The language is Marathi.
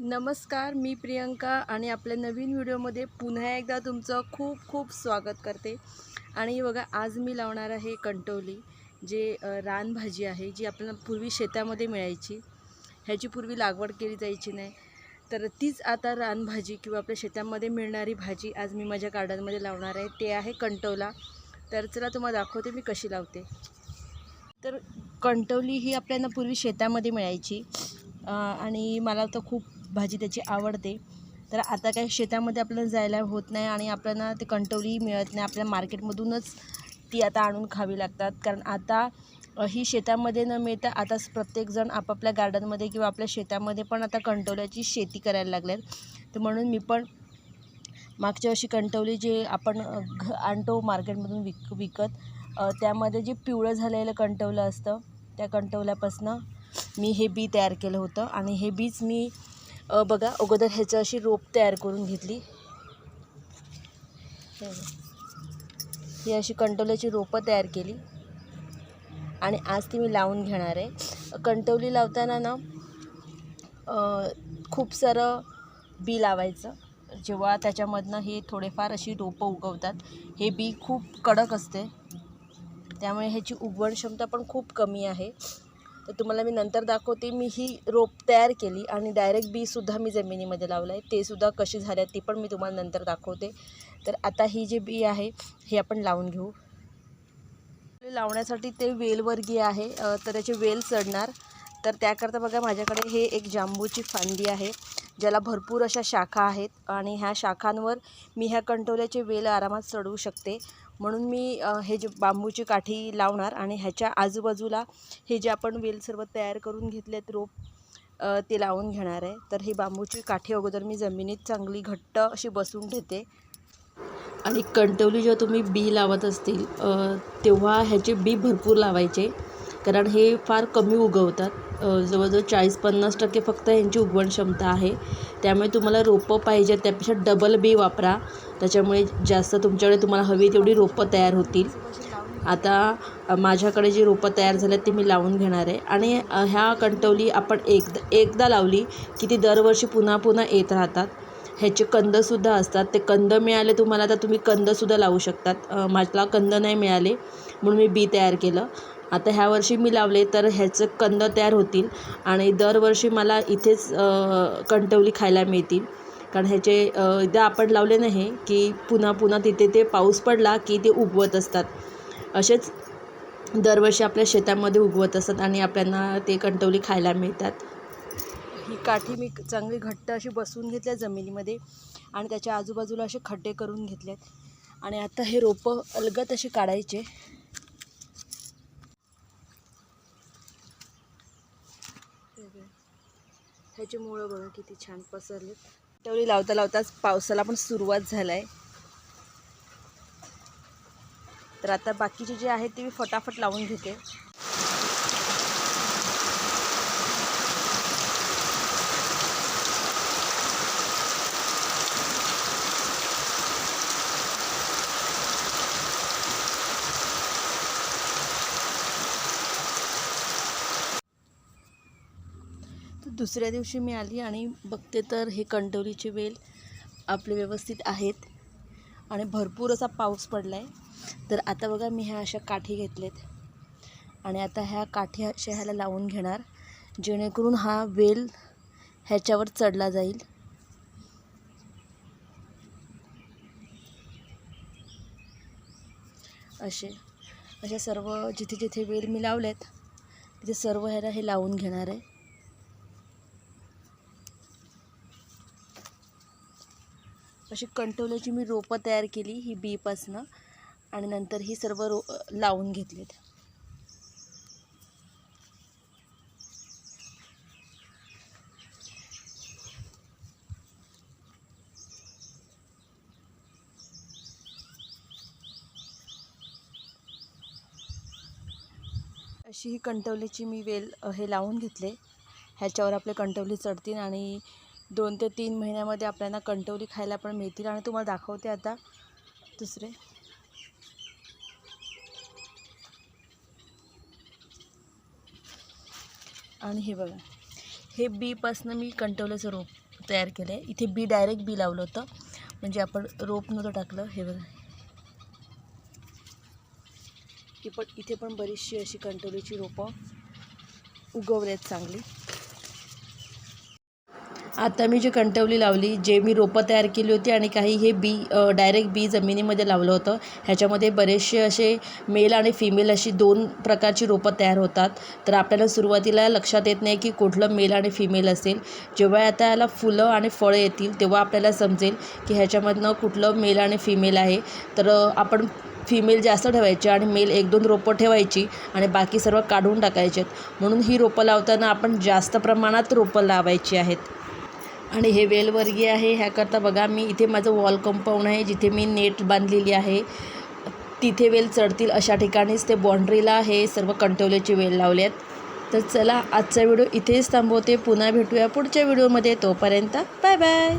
नमस्कार मी प्रियंका आणि आपल्या नवीन व्हिडिओमध्ये पुन्हा एकदा तुमचं खूप खूप स्वागत करते. आणि बघा आज मी लावणार आहे कंटोली जे रानभाजी आहे जी आपल्याला पूर्वी शेतामध्ये मिळायची. ह्याची पूर्वी लागवड केली जायची नाही. तर तीच आता रानभाजी किंवा आपल्या शेतामध्ये मिळणारी भाजी आज मी माझ्या गार्डनमध्ये लावणार आहे. ते आहे कंटोला. तर चला तुम्हाला दाखवते मी कशी लावते. तर कंटवली ही आपल्याला पूर्वी शेतामध्ये मिळायची. आणि मला तर खूप भाजी त्याची आवडते. तर आता काय शेतामध्ये आपल्याला जायला होत नाही आणि आपल्याला ते कंटवली मिळत नाही. आपल्या मार्केटमधूनच ती आता आणून खावी लागतात. कारण आता ही शेतामध्ये न मिळता आता प्रत्येकजण आपापल्या गार्डनमध्ये किंवा आपल्या शेतामध्ये पण आता कंटवल्याची शेती करायला लागल्यात तर म्हणून मी पण मागच्या वर्षी कंटवली जे आपण घ आणतो मार्केटमधून विक विकत त्यामध्ये जे पिवळं झालेलं कंटवलं असतं त्या कंटवल्यापासनं मी हे बी तयार केलं होतं. आणि हे बीच मी बघा अगोदर ह्याचं अशी रोप तयार करून घेतली. हे ही अशी कंटवल्याची रोपं तयार केली. आणि आज ती मी लावून घेणार आहे. कंटवली लावताना ना खूप सारं बी लावायचं. जेव्हा त्याच्यामधनं हे थोडेफार अशी रोपं उगवतात. हे बी खूप कडक असते. त्यामुळे ह्याची उगवण क्षमता पण खूप कमी आहे. तर तुम्हाला मी नंतर दाखवते. मी ही रोप तयार केली आणि डायरेक्ट बीसुद्धा मी जमिनीमध्ये लावलं आहे. तेसुद्धा कशी झाल्या ती पण मी तुम्हाला नंतर दाखवते. तर आता ही जी बी आहे हे आपण लावून घेऊ. लावण्यासाठी ते वेलवर्गीय आहे. तर त्याचे वेल चढणार. तर त्याकरता बघा माझ्याकडे हे एक जांबूची फांदी आहे ज्याला भरपूर अशा शाखा आहेत. आणि ह्या शाखांवर मी ह्या कंटोल्याचे वेल आरामात चढवू शकते. म्हणून मी हे जे बांबूची काठी लावणार आणि ह्याच्या आजूबाजूला हे जे आपण वेल सर्व तयार करून घेतलेत रोप ते लावून घेणार आहे. तर ही बांबूची काठी अगोदर मी जमिनीत चांगली घट्ट अशी बसून ठेवते आणि कंटवली जेव्हा तुम्ही बी लावत असतील तेव्हा ह्याचे बी भरपूर लावायचे. कारण हे फार कमी उगवतात. जवळजवळ चाळीस पन्नास टक्के फक्त यांची उगवण क्षमता आहे. त्यामुळे तुम्हाला रोपं पाहिजे त्यापेक्षा डबल बी वापरा. त्याच्यामुळे जास्त तुमच्याकडे तुम्हाला हवी तेवढी रोपं तयार होतील. आता माझ्याकडे जी रोपं तयार झाल्यात ती मी लावून घेणार आहे. आणि ह्या कंटवली आपण एकदा एकदा लावली की ती दरवर्षी पुन्हा पुन्हा येत राहतात. ह्याचे कंदसुद्धा असतात. ते कंद मिळाले तुम्हाला तर तुम्ही कंदसुद्धा लावू शकतात. माझ्याला कंद नाही मिळाले म्हणून मी बी तयार केलं. आता ह्या वर्षी मी लावले तर ह्याचं कंद तयार होतील आणि दरवर्षी मला इथेच कंटवली खायला मिळतील. कारण ह्याचे एकदा आपण लावले नाही की पुन्हा पुन्हा तिथे ते पाऊस पडला की ते उगवत असतात. असेच दरवर्षी आपल्या शेतामध्ये उगवत असतात आणि आपल्याला ते कंटवली खायला मिळतात. ही काठी मी चांगली घट्ट अशी बसवून घेतल्या जमिनीमध्ये आणि त्याच्या आजूबाजूला असे खड्डे करून घेतलेत. आणि आता हे रोपं अलगत अशी काढायचे. ह्याचे मुळं बघा किती छान पसरलेत तेवढी लावता लावताच पावसाला पण सुरुवात झाला आहे तर आता बाकीचे जे आहेत ते मी फटाफट लावून घेते. दुसऱ्या दिवशी मी आली आणि बघते तर हे कंटोलीचे वेल आपले व्यवस्थित आहेत. आणि भरपूर असा पाऊस पडला आहे तर आता बघा मी ह्या अशा काठी घेतलेत. आणि आता ह्या काठी अशा ह्याला लावून घेणार जेणेकरून हा वेल ह्याच्यावर चढला जाईल. असे अशा सर्व जिथे जिथे वेल मी लावलेत तिथे सर्व ह्याला हे लावून घेणार आहे. अशी कंटोल्याची मी रोपं तयार केली ही बीपासनं. आणि नंतर ही सर्व रो लावून घेतलीत. अशी ही कंटवलीची मी वेल हे लावून घेतले. ह्याच्यावर आपले कंटवली चढतील आणि दोन ते तीन महिन्यामध्ये आपल्याला कंटवली खायला पण मिळतील. आणि तुम्हाला दाखवते आता दुसरे. आणि हे बघा. हे बीपासनं मी कंटवल्याचं रोप तयार केलं आहे इथे बी डायरेक्ट बी लावलं होतं. म्हणजे आपण रोप नव्हतं टाकलं. हे बघा. की पण इथे पण बरीचशी अशी कंटोलीची रोपं उगवली आहेत चांगली. आता मी जी कंटवली लावली जे मी रोपं तयार केली होती आणि काही हे बी डायरेक्ट बी जमिनीमध्ये लावलं होतं ह्याच्यामध्ये बरेचसे असे मेल आणि फिमेल अशी दोन प्रकारची रोपं तयार होतात. तर आपल्याला सुरुवातीला लक्षात येत नाही की कुठलं मेल आणि फिमेल असेल. जेव्हा आता याला फुलं आणि फळं येतील तेव्हा आपल्याला समजेल की ह्याच्यामधनं कुठलं मेल आणि फिमेल आहे. तर आपण फिमेल जास्त ठेवायची आणि मेल एक दोन रोपं ठेवायची आणि बाकी सर्व काढून टाकायचे म्हणून ही रोपं लावताना आपण जास्त प्रमाणात रोपं लावायची आहेत. आणि हे वेलवर्गीय आहे. ह्याकरता बघा मी इथे माझं वॉल कंपाऊंड आहे जिथे मी नेट बांधलेली आहे. तिथे वेल चढतील अशा ठिकाणीच ते बाँड्रीला हे सर्व कंटवल्याचे वेल लावले आहेत. तर चला आजचा व्हिडिओ इथेच थांबवते. पुन्हा भेटूया पुढच्या व्हिडिओमध्ये. तोपर्यंत बाय बाय.